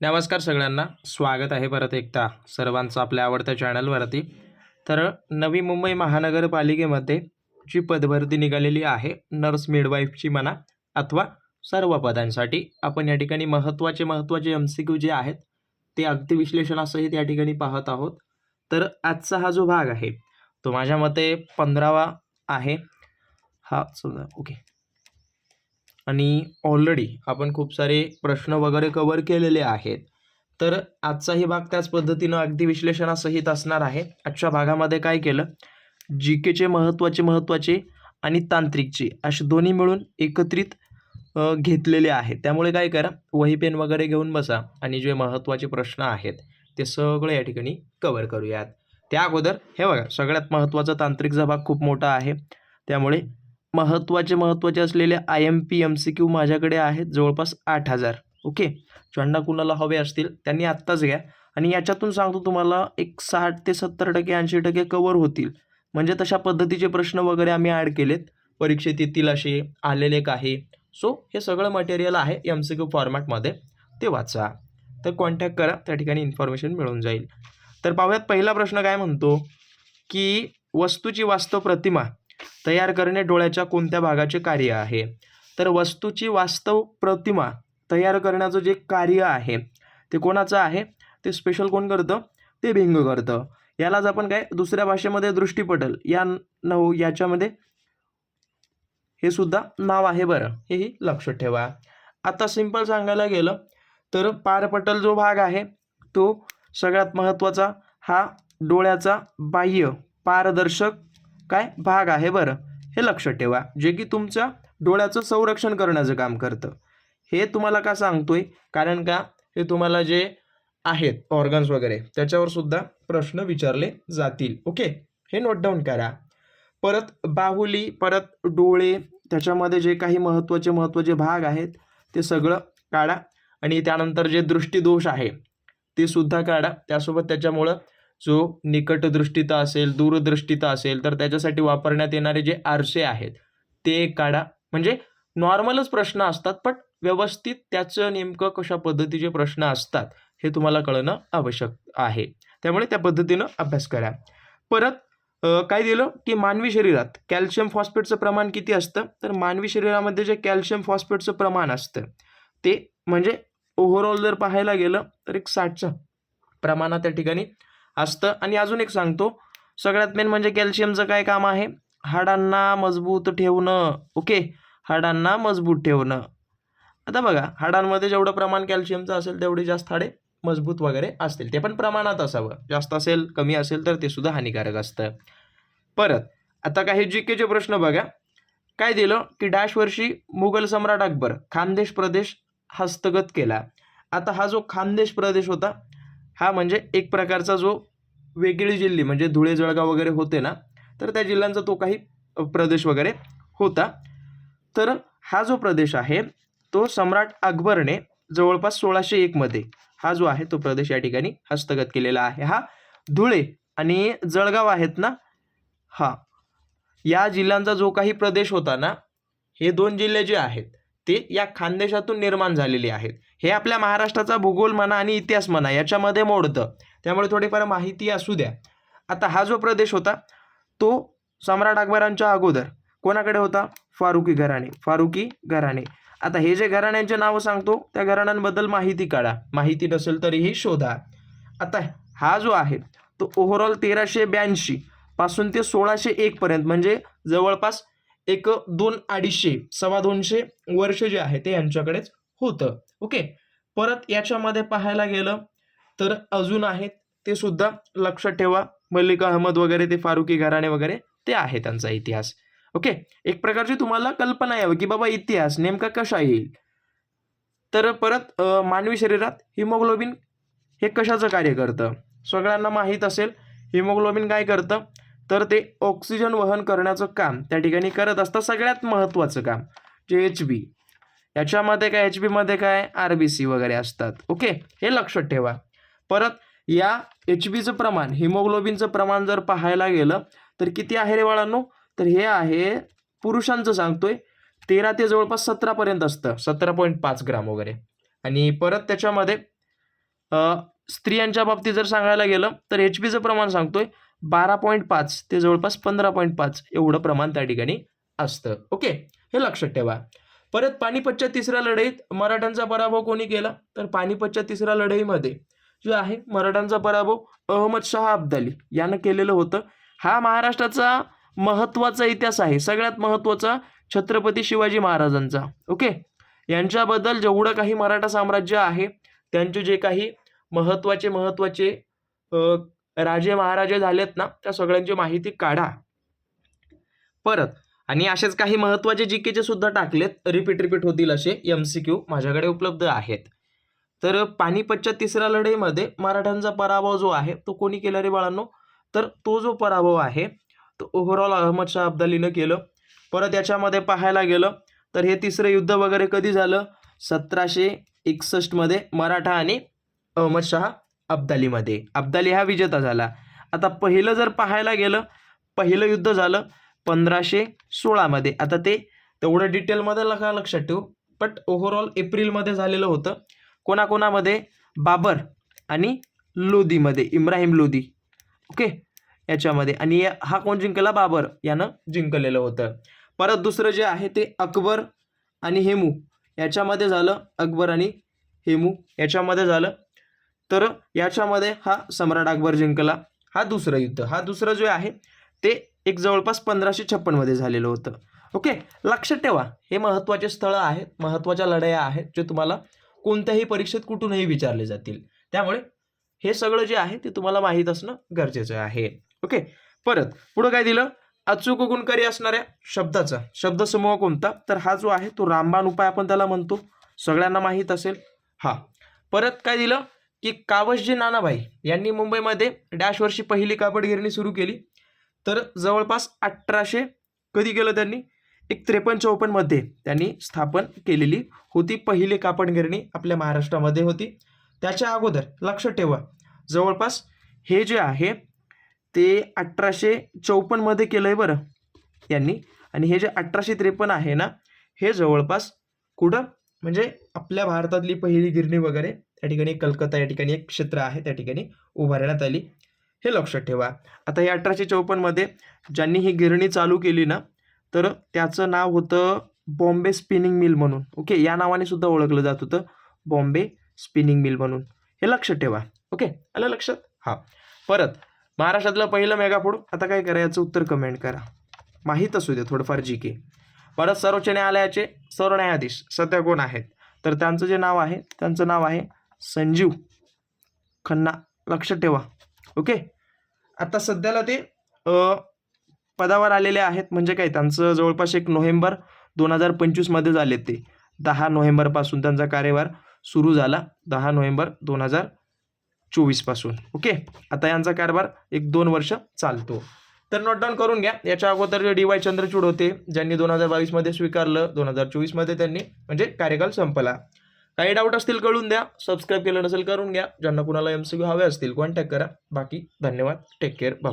नमस्कार सगळ्यांना. स्वागत आहे परत एकदा सर्वांचं आपल्या आवडत्या चॅनलवरती. तर नवी मुंबई महानगरपालिकेमध्ये जी पदभरती निघालेली आहे नर्स मिडवाईफची म्हणा अथवा सर्व पदांसाठी आपण या ठिकाणी महत्त्वाचे महत्त्वाचे एम सी क्यू जे आहेत ते अगदी विश्लेषणासहित या ठिकाणी पाहत आहोत. तर आजचा हा जो भाग आहे तो माझ्या मते पंधरावा आहे. हा समजा ओके. आणि ऑलरेडी आपण खूप सारे प्रश्न वगैरे कवर केलेले आहेत. तर आजचाही भाग त्याच पद्धतीनं अगदी विश्लेषणासहित असणार आहे. आजच्या भागामध्ये काय केलं? जी केचे महत्त्वाचे महत्त्वाचे आणि तांत्रिकचे असे दोन्ही मिळून एकत्रित घेतलेले आहेत. त्यामुळे काय करा? वही पेन वगैरे घेऊन बसा आणि जे महत्त्वाचे प्रश्न आहेत ते सगळे या ठिकाणी कवर करूयात. त्या अगोदर हे बघा सगळ्यात महत्त्वाचा तांत्रिकचा भाग खूप मोठा आहे. त्यामुळे महत्त्वाचे महत्त्वाचे असलेले I M P M C Q माझ्याकडे आहेत जवळपास आठ हजार. ओके? ज्यांना कुणाला हवे असतील त्यांनी आत्ताच घ्या. आणि याच्यातून सांगतो तुम्हाला एक साठ ते सत्तर टक्के ऐंशी टक्के कवर होतील. म्हणजे तशा पद्धतीचे प्रश्न वगैरे आम्ही ॲड केलेत. परीक्षेत येतील असे आलेले काही. सो हे सगळं मटेरियल आहे एम सी क्यू फॉर्मॅटमध्ये ते वाचा. तर कॉन्टॅक्ट करा. त्या ठिकाणी इन्फॉर्मेशन मिळून जाईल. तर पाहूयात पहिला प्रश्न काय म्हणतो? की वस्तूची वास्तव प्रतिमा तयार करणे डोळ्याच्या कोणत्या भागाचे कार्य आहे? तर वस्तूची वास्तव प्रतिमा तयार करण्याचं जे कार्य आहे ते कोणाचं आहे? ते स्पेशल कोण करतं? ते भिंग करतं. यालाच आपण काय? दुसऱ्या भाषेमध्ये दृष्टीपटल. या नऊ याच्यामध्ये हे सुद्धा नाव आहे बरं. हेही लक्षात ठेवा. आता सिंपल सांगायला गेलं तर पारपटल जो भाग आहे तो सगळ्यात महत्त्वाचा हा डोळ्याचा बाह्य पारदर्शक काय? भाग आहे बरं. हे लक्षात ठेवा. जे की तुमच्या डोळ्याचं संरक्षण करण्याचं काम करतं. हे तुम्हाला का सांगतोय? कारण का? हे तुम्हाला जे आहेत ऑर्गन्स वगैरे त्याच्यावर सुद्धा प्रश्न विचारले जातील. ओके? हे नोट डाऊन करा. परत बाहुली परत डोळे त्याच्यामध्ये जे काही महत्त्वाचे महत्त्वाचे भाग आहेत ते सगळं काढा. आणि त्यानंतर जे दृष्टीदोष आहे ते सुद्धा काढा. त्यासोबत त्याच्यामुळं जो निकटदृष्टीता असेल दूरदृष्टीता असेल तर त्याच्यासाठी वापरण्यात येणारे जे आरसे आहेत ते काढा. म्हणजे नॉर्मलच प्रश्न असतात पण व्यवस्थित त्याचं नेमकं कशा पद्धतीचे प्रश्न असतात हे तुम्हाला कळणं आवश्यक आहे. त्यामुळे त्या पद्धतीनं अभ्यास करा. परत काय दिलं की मानवी शरीरात कॅल्शियम फॉस्फेटचं प्रमाण किती असतं? तर मानवी शरीरामध्ये जे कॅल्शियम फॉस्फेटचं प्रमाण असतं ते म्हणजे ओव्हरऑल जर पाहायला गेलं तर एक साठचं प्रमाणात त्या ठिकाणी असतं. आणि अजून एक सांगतो. सगळ्यात मेन म्हणजे कॅल्शियमचं काय काम आहे? हाडांना मजबूत ठेवणं. ओके? हाडांना मजबूत ठेवणं. आता बघा हाडांमध्ये जेवढं प्रमाण कॅल्शियमचं असेल तेवढी जास्त हाडे मजबूत वगैरे असतील. ते पण प्रमाणात असावं. जास्त असेल कमी असेल तर ते सुद्धा हानिकारक असतं. परत आता काही जी केचे प्रश्न बघा. काय दिलं? की डॅश वर्षी मुघल सम्राट अकबर खानदेश प्रदेश हस्तगत केला. आता हा जो खानदेश प्रदेश होता हा म्हणजे एक प्रकारचा जो वेगळी जिल्ही म्हणजे धुळे जळगाव वगैरे होते ना तर त्या जिल्ह्यांचा तो काही प्रदेश वगैरे होता. तर हा जो प्रदेश आहे तो सम्राट अकबरने जवळपास सोळाशे एकमध्ये हा जो आहे तो प्रदेश या ठिकाणी हस्तगत केलेला आहे. हा धुळे आणि जळगाव आहेत ना हा या जिल्ह्यांचा जो काही प्रदेश होता ना हे दोन जिल्हे जे आहेत ते या खानदेशातून निर्माण झालेले आहेत. हे आपल्या महाराष्ट्राचा भूगोल म्हणा आणि इतिहास म्हणा याच्यामध्ये मोडतं. त्यामुळे थोडीफार माहिती असू द्या. आता हा जो प्रदेश होता तो सम्राट अकबरांच्या अगोदर. कोणाकडे होता? फारुकी घराणे फारुकी घराणे. आता हे जे घराण्यांचे नावं सांगतो त्या घराण्यांबद्दल माहिती काढा. माहिती नसेल तरीही शोधा. आता हा जो आहे तो ओव्हरऑल तेराशे ब्याऐंशी पासून ते सोळाशे एक पर्यंत म्हणजे जवळपास एक दोन अडीचशे सव्वा दोनशे वर्ष जे आहे ते यांच्याकडेच होतं. ओके? परत याच्यामध्ये पाहायला गेलं तर अजून आहेत ते सुद्धा लक्षात ठेवा. मल्लिक अहमद वगैरे ते फारुकी घराणे वगैरे ते आहे त्यांचा इतिहास. ओके? एक प्रकारची तुम्हाला कल्पना यावी की बाबा इतिहास नेमका कसा येईल? तर परत मानवी शरीरात हिमोग्लोबिन हे कशाचं कार्य करतं? सगळ्यांना माहीत असेल हिमोग्लोबिन काय करतं? तर ते ऑक्सिजन वहन करण्याचं काम त्या ठिकाणी करत असतं सगळ्यात महत्त्वाचं काम. जे एच बी. ह्याच्यामध्ये काय एच बीमध्ये काय आर बी सी वगैरे असतात. ओके हे लक्षात ठेवा. परत या एच बीचं प्रमाण हिमोग्लोबिनचं प्रमाण जर पाहायला गेलं तर किती आहे रे बाळांनो? तर हे आहे पुरुषांचं सांगतोय. तेरा ते जवळपास सतरापर्यंत असतं. सतरा पॉईंट पाच ग्राम वगैरे. आणि परत त्याच्यामध्ये स्त्रियांच्या बाबतीत जर सांगायला गेलं तर एच बीचं प्रमाण सांगतोय बारा पॉईंट पाच ते जवळपास पंधरा पॉईंट पाच एवढं प्रमाण त्या ठिकाणी असतं. ओके हे लक्षात ठेवा. परत पानिपतच्या तिसऱ्या लढाईत मराठ्यांचा पराभव कोणी केला? तर पानिपतच्या तिसऱ्या लढाईमध्ये जो आहे मराठ्यांचा पराभव अहमद अब्दाली यानं केलेलं होतं. हा महाराष्ट्राचा महत्त्वाचा इतिहास आहे. सगळ्यात महत्त्वाचा छत्रपती शिवाजी महाराजांचा. ओके? यांच्याबद्दल जेवढं काही मराठा साम्राज्य आहे त्यांचे जे काही महत्त्वाचे महत्त्वाचे राजे महाराजे झालेत ना त्या सगळ्यांची माहिती काढा. परत आणि असेच काही महत्त्वाचे जी केचे सुद्धा टाकलेत. रिपीट रिपीट होतील असे एम सी क्यू माझ्याकडे उपलब्ध आहेत. तर पानिपतच्या तिसऱ्या लढाईमध्ये मराठ्यांचा पराभव जो आहे तो कोणी केला रे बाळांनो? तर तो जो पराभव आहे तो ओव्हरऑल अहमद शाह अब्दालीनं केलं. परत याच्यामध्ये पाहायला गेलं तर हे तिसरं युद्ध वगैरे कधी झालं? सतराशे एकसष्टमध्ये मराठा आणि अहमद अब्दालीमध्ये. अब्दाली हा विजेता झाला. आता पहिलं जर पाहायला गेलं पहिलं युद्ध झालं पंधराशे सोळामध्ये आता ते तेवढं डिटेलमध्ये लका लक्षात ठेवू. बट ओव्हरऑल एप्रिलमध्ये झालेलं होतं. कोणाकोणामध्ये? बाबर आणि लोधीमध्ये इब्राहिम लोधी ओके? याच्यामध्ये. आणि या- हा कोण जिंकला? बाबर यानं जिंकलेलं होतं. परत दुसरं जे आहे ते अकबर आणि हेमू. याच्यामध्ये झालं अकबर आणि हेमू. याच्यामध्ये झालं. तर याच्यामध्ये हा सम्राट अकबर जिंकला. हा दुसरं युद्ध. हा दुसरं जे आहे ते एक जवळपास पंधराशे छप्पनमध्ये झालेलं होतं. ओके? लक्षात ठेवा हे महत्त्वाचे स्थळं आहेत महत्त्वाच्या लढाया आहेत जे तुम्हाला कोणत्याही परीक्षेत कुठूनही विचारले जातील. त्यामुळे हे सगळं जे आहे ते तुम्हाला माहीत असणं गरजेचं आहे. ओके? परत पुढं काय दिलं? अचूक गुणकारी असणाऱ्या शब्दाचा. शब्दसमूह कोणता? तर हा जो आहे तो रामबाण उपाय आपण त्याला म्हणतो. सगळ्यांना माहीत असेल. हा. परत काय दिलं? की कावसजी नानाभाई यांनी मुंबईमध्ये डॅश वर्षी पहिली कापड गिरणी सुरू केली. तर जवळपास अठराशे कधी केलं त्यांनी? एक त्रेपन्न चौपन्नमध्ये त्यांनी स्थापन केलेली होती. पहिली कापड गिरणी आपल्या महाराष्ट्रामध्ये होती. त्याच्या अगोदर लक्षात ठेवा जवळपास हे जे आहे ते अठराशे चौपन्नमध्ये केलं आहे बरं यांनी. आणि हे जे अठराशे त्रेपन्न आहे ना हे जवळपास कुठं? म्हणजे आपल्या भारतातली पहिली गिरणी वगैरे त्या ठिकाणी कलकत्ता या ठिकाणी एक क्षेत्र आहे त्या ठिकाणी उभारण्यात आली. हे लक्षात ठेवा. आता हे अठराशे चौपन्नमध्ये ज्यांनी ही गिरणी चालू केली ना तर त्याचं नाव होतं बॉम्बे स्पिनिंग मिल म्हणून. ओके? या नावाने सुद्धा ओळखलं जात होतं बॉम्बे स्पिनिंग मिल म्हणून. हे लक्षात ठेवा. ओके? आलं लक्षात? हां. परत महाराष्ट्रातलं पहिलं मेगाफूड. आता काय करा याचं उत्तर कमेंट करा. माहीत असू दे थोडंफार जी के परत सर्वोच्च न्यायालयाचे सरन्यायाधीश सध्या कोण आहेत. तर त्यांचं जे नाव आहे त्यांचं नाव आहे संजीव खन्ना. लक्षात ठेवा. ओके? आता सध्याला ते पदावर आलेले आहेत. म्हणजे काय त्यांचं जवळपास एक नोव्हेंबर दोन हजार पंचवीसमध्ये झाले ते. दहा नोव्हेंबरपासून त्यांचा कार्यभार सुरू झाला. दहा नोव्हेंबर दोन हजार चोवीसपासून ओके? आता यांचा कारभार एक दोन वर्ष चालतो. तर नोट डाऊन करून घ्या. याच्या अगोदर जे डी वाय चंद्रचूड होते ज्यांनी दोन हजार बावीसमध्ये स्वीकारलं दोन हजार चोवीसमध्ये त्यांनी म्हणजे कार्यकाल संपला. काही डाऊट असतील कळून द्या. सबस्क्राईब केलं नसेल करून घ्या. ज्यांना कुणाला एम सी हवे असतील कॉन्टॅक्ट करा. बाकी धन्यवाद. Take care bye